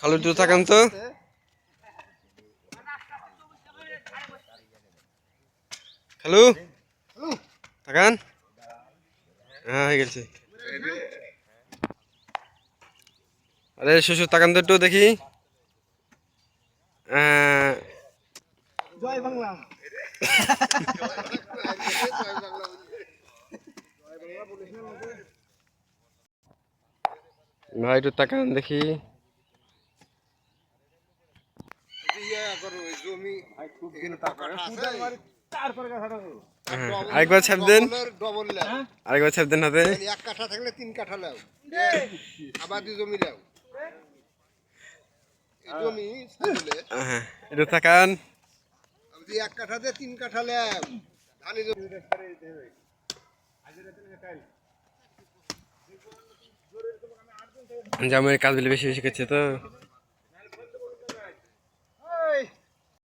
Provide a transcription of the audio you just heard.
খালু একটু তাকান তো। খালু তাকান হ্যাঁ হয়ে গেছে। আরে শ্বশুর তাকান তো একটু দেখি। আহ, জয় বাংলা। ভাই একটু তাকান দেখি। তারপরে হ্যাঁ, আরেকবার ছাপ দেন। আরেকবার ছাপ দেন হাতে। এক কাঠা থাকলে তিন কাঠা ল্যাব আবার দুই জমি জমি হ্যাঁ একটু তাকান। এক কাঠা দিয়ে তিন কাঠা ল্যাব ধানি জমি। জামাইয়ের কাজ বেশি বেশি করছে তো